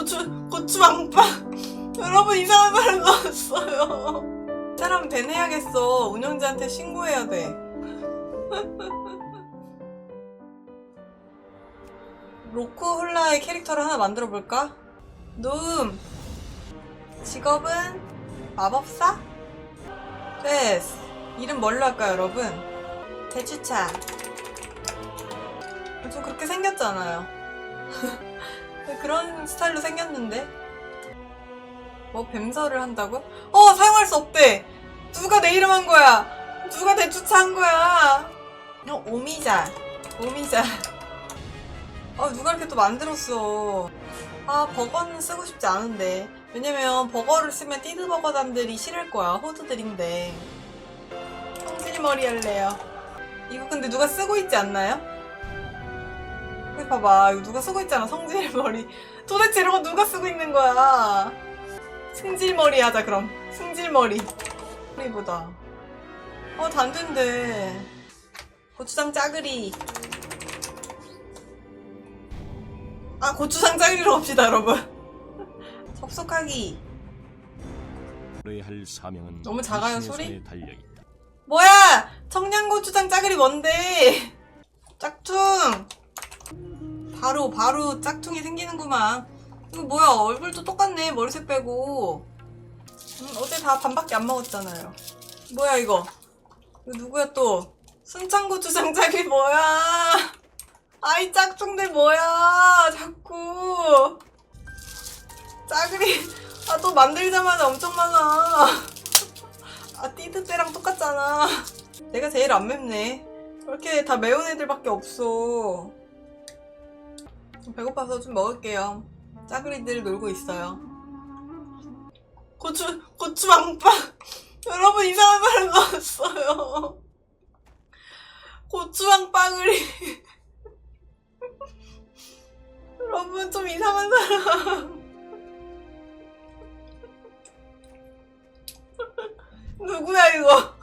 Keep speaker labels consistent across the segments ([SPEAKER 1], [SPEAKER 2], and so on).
[SPEAKER 1] 고추 고추왕빵 여러분 이상한 사람 나왔어요. 사람 배내야겠어. 운영자한테 신고해야 돼. 로코 홀라의 캐릭터를 하나 만들어 볼까? 노음 직업은 마법사? 됐어. 이름 뭘로 할까요 여러분? 대추차 좀 그렇게 생겼잖아요 그런 스타일로 생겼는데? 뭐 뱀설을 한다고? 어 사용할 수 없대. 누가 내 이름 한 거야? 누가 대추차 한 거야? 어 오미자. 오미자. 아 누가 이렇게 또 만들었어? 아 버거는 쓰고 싶지 않은데. 왜냐면 버거를 쓰면 띠드버거단들이 싫을 거야. 호두들인데. 성질머리 할래요. 이거 근데 누가 쓰고 있지 않나요? 봐봐. 이거 누가 쓰고 있잖아 성질머리. 도대체 이런 거 누가 쓰고 있는 거야? 승질머리 하자 그럼. 승질머리. 머리보다. 어 단된데. 고추장 짜그리. 아 고추장 짜그리로 갑시다 여러분. 접속하기.
[SPEAKER 2] 할 사명은
[SPEAKER 1] 너무 작아요, 소리?
[SPEAKER 2] 손에 달려 있다.
[SPEAKER 1] 뭐야! 청양고추장 짜그리 뭔데? 짝퉁 바로 바로 짝퉁이 생기는구만. 이거 뭐야? 얼굴도 똑같네. 머리색 빼고. 음, 어제 다 반밖에 안 먹었잖아요. 뭐야 이거? 이거 누구야 또? 순창고추장 짜그리 뭐야? 아이 짝퉁들 뭐야? 자꾸. 짜그리. 아 또 만들자마자 엄청 많아. 아 띠드 때랑 똑같잖아. 내가 제일 안 맵네. 이렇게 다 매운 애들밖에 없어 배고파서 좀 먹을게요. 짜그리들 놀고 있어요. 고추 고추왕빵 여러분 이상한 사람 나왔어요. 고추왕빵을이 여러분 좀 이상한 사람 누구야 이거?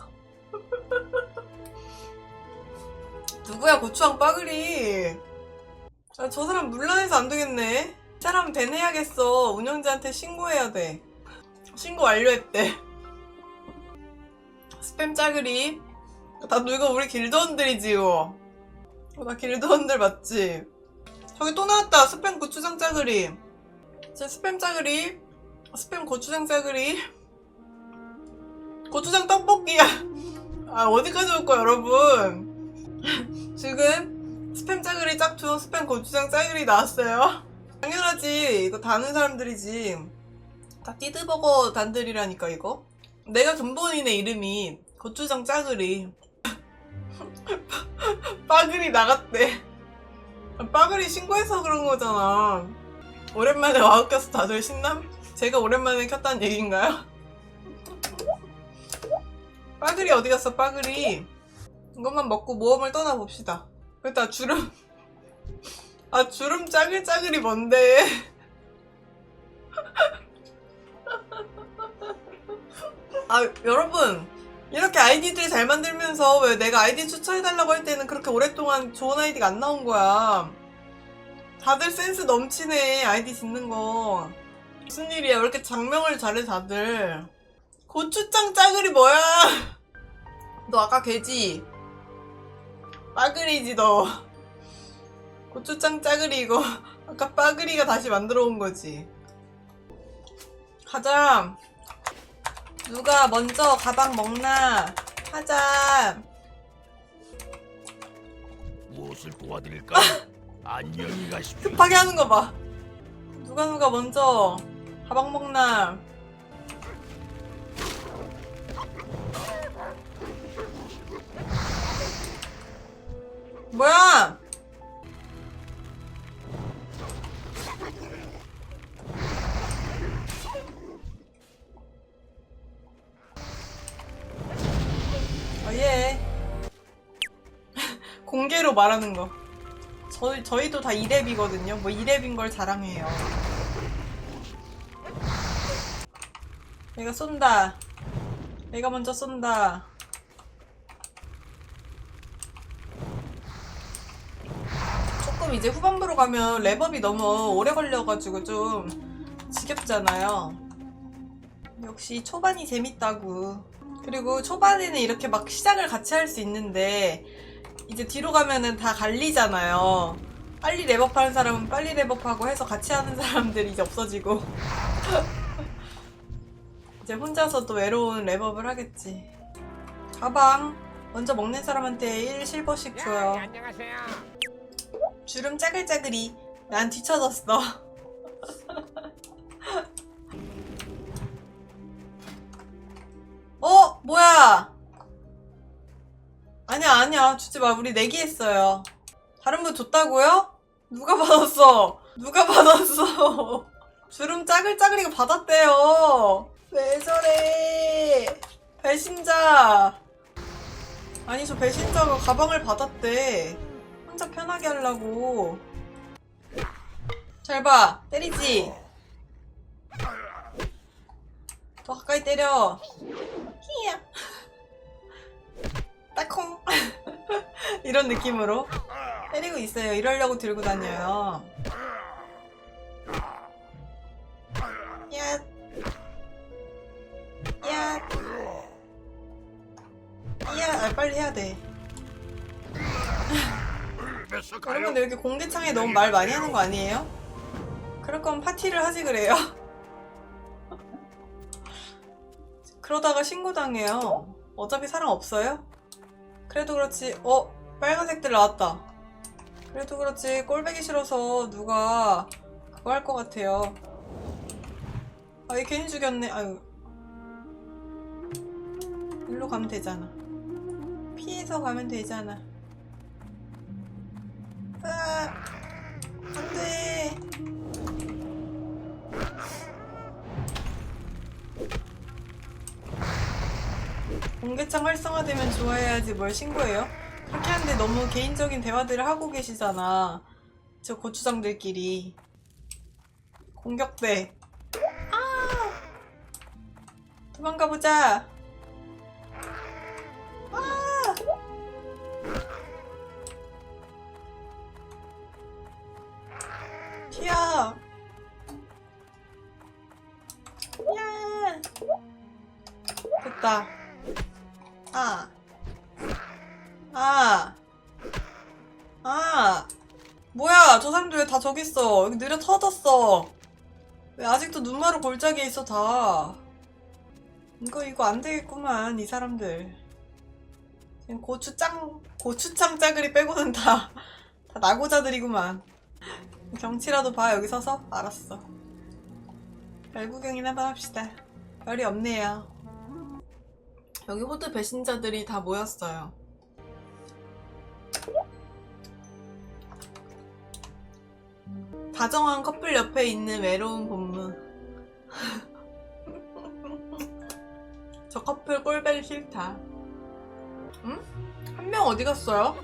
[SPEAKER 1] 누구야 고추왕 빠그리 아, 저 사람 물란해서 안 되겠네. 이 사람 배내야겠어. 운영자한테 신고해야 돼. 신고 완료했대. 스팸 짜그리. 다 누가 우리 길드원들이지 이거 어, 나 길드원들 맞지? 저기 또 나왔다. 스팸 고추장 짜그리. 제 스팸 짜그리. 스팸 고추장 짜그리. 고추장 떡볶이야. 아, 어디까지 올 거야, 여러분? 지금 스팸 짜글이 짝퉁, 스팸 고추장 짜글이 나왔어요. 당연하지. 이거 다는 사람들이지. 다 띠드버거 단들이라니까, 이거. 내가 근본이네, 이름이. 고추장 짜글이. 빠글이 나갔대. 빠글이 신고해서 그런 거잖아. 오랜만에 와우 껴서 다들 신남? 제가 오랜만에 켰다는 얘기인가요? 빠글이 어디 갔어 빠글이 이것만 먹고 모험을 떠나봅시다 일단 주름 아 주름 짜글짜글이 뭔데? 아 여러분 이렇게 아이디들 잘 만들면서 왜 내가 아이디 추천해달라고 할 때는 그렇게 오랫동안 좋은 아이디가 안 나온 거야. 다들 센스 넘치네 아이디 짓는 거. 무슨 일이야? 왜 이렇게 장명을 잘해 다들? 고추장 짜글이 뭐야? 너 아까 개지? 빠글이지 너. 고추장 짜글이 이거 아까 빠글이가 다시 만들어 온 거지. 가자. 누가 먼저 가방 먹나? 하자.
[SPEAKER 2] 무엇을 도와드릴까? 안녕히 가십시오.
[SPEAKER 1] 급하게 하는 거 봐. 누가 누가 먼저 가방 먹나? 뭐야? 어, 예. 공개로 말하는 거. 저희, 저희도 다 2렙이거든요. 뭐 2렙인 걸 자랑해요. 내가 쏜다. 내가 먼저 쏜다. 조금 이제 후반부로 가면 랩업이 너무 오래 걸려가지고 좀 지겹잖아요. 역시 초반이 재밌다고. 그리고 초반에는 이렇게 막 시작을 같이 할 수 있는데 이제 뒤로 가면은 다 갈리잖아요. 빨리 랩업하는 사람은 빨리 랩업하고 해서 같이 하는 사람들이 이제 없어지고 이제 혼자서 또 외로운 랩업을 하겠지. 가방 먼저 먹는 사람한테 1 실버씩 줘요.
[SPEAKER 3] 안녕하세요.
[SPEAKER 1] 주름 짜글짜글이 난 뒤쳐졌어. 어 뭐야? 아니야 아니야 주지 마 우리 내기했어요. 다른 분 줬다고요? 누가 받았어? 누가 받았어? 주름 짜글짜글이가 받았대요. 왜 저래? 배신자. 아니 저 배신자가 가방을 받았대. 혼자 편하게 하려고. 잘 봐. 때리지. 더 가까이 때려. 히야. 따콩. 이런 느낌으로 때리고 있어요. 이러려고 들고 다녀요. 여러분 왜 이렇게 공개창에 너무 말 많이 하는 거 아니에요? 그럴 거면 파티를 하지 그래요. 그러다가 신고당해요. 어차피 사람 없어요? 그래도 그렇지. 어, 빨간색들 나왔다. 그래도 그렇지. 꼴배기 싫어서 누가 그거 할 것 같아요. 아, 얘 괜히 죽였네. 아유. 일로 가면 되잖아. 피해서 가면 되잖아. 아, 안 돼. 공개창 활성화되면 좋아해야지 뭘 신고해요? 그렇게 하는데 너무 개인적인 대화들을 하고 계시잖아. 저 고추장들끼리. 공격돼. 아! 도망가보자. 아! 튀어. 야. 됐다. 아. 아. 아. 뭐야, 저 사람들 왜 다 저기 있어? 여기 느려 터졌어. 왜 아직도 눈마루 골짜기에 있어, 다. 이거, 이거 안 되겠구만, 이 사람들. 지금 고추장, 고추장 짜글이 빼고는 다, 다 나고자들이구만. 경치라도 봐, 여기 서서? 알았어. 별 구경이나 한번 합시다. 별이 없네요. 여기 호드 배신자들이 다 모였어요. 다정한 커플 옆에 있는 외로운 본무. 저 커플 꼴배기 싫다. 응? 한 명 어디 갔어요?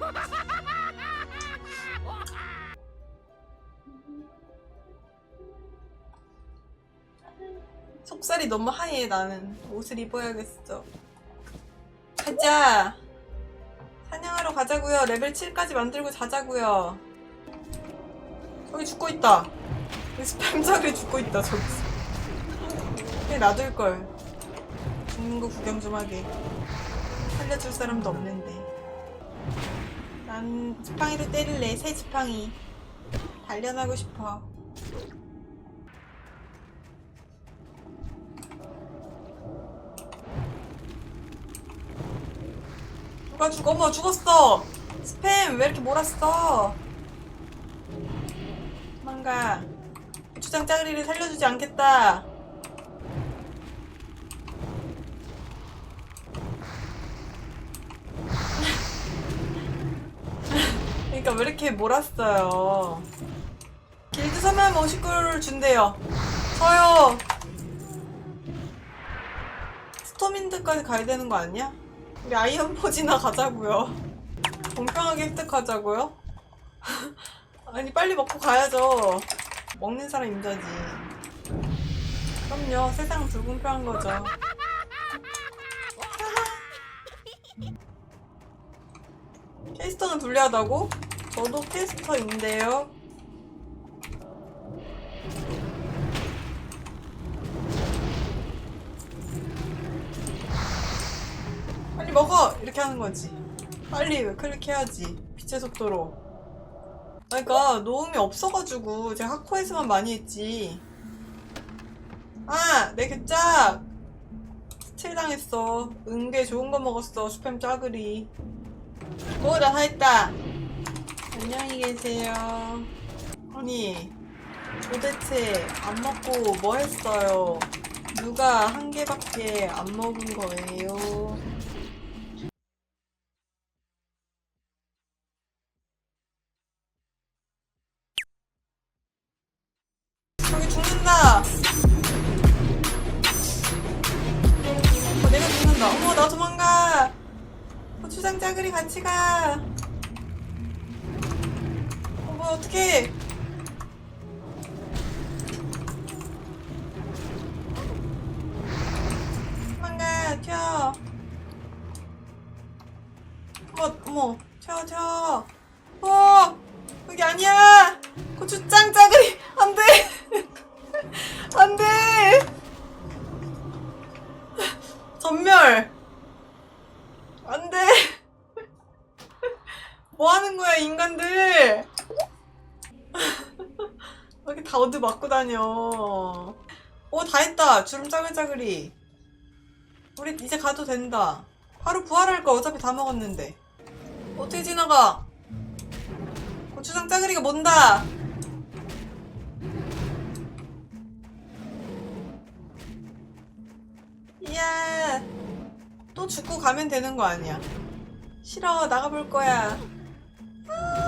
[SPEAKER 1] 속살이 너무 하얘 나는 옷을 입어야겠어. 가자. 사냥하러 가자고요. 레벨 7까지 만들고 자자고요. 저기 죽고 있다. 스팸자리 죽고 있다. 저기. 그냥 놔둘 걸. 죽는 거 구경 좀 하게. 살려줄 사람도 없는데. 난 지팡이로 때릴래. 새 지팡이. 단련하고 싶어. 누가 죽어? 어머 죽었어. 스팸 왜 이렇게 몰았어? 도망가. 고추장 짜글이를 살려주지 않겠다. 그러니까 왜 이렇게 몰았어요? 길드 3만 59를 준대요. 저요. 스토민드까지 가야 되는 거 아니야? 우리 아이언 포지나 가자고요. 공평하게 획득하자고요? 아니 빨리 먹고 가야죠. 먹는 사람 임자지. 그럼요. 세상 불공평한 거죠. 캐스터는 불리하다고? 저도 캐스터인데요. 먹어! 이렇게 하는 거지. 빨리 클릭해야지. 빛의 속도로. 그러니까 노음이 없어가지고 제가 하코에서만 많이 했지. 아! 내 개짝! 스틸 당했어. 은게 좋은 거 먹었어. 스팸 짜글이. 오, 나다 했다. 안녕히 계세요. 아니, 도대체 안 먹고 뭐 했어요? 누가 한 개밖에 안 먹은 거예요? 같이 가! 어머, 어떡해! 도망가, 튀어! 어머, 어머, 튀어, 튀어! 어! 여기 아니야! 고추장 짜글이! 안 돼! 안 돼! 전멸! 안 돼! 뭐 하는 거야, 인간들! 왜 이렇게 다 어디 맞고 다녀. 오, 다 했다. 주름 짜글짜글이. 우리 이제 가도 된다. 바로 부활할 거 어차피 다 먹었는데. 어떻게 지나가? 고추장 짜글이가 뭔다! 이야, 또 죽고 가면 되는 거 아니야. 싫어, 나가볼 거야. Oh.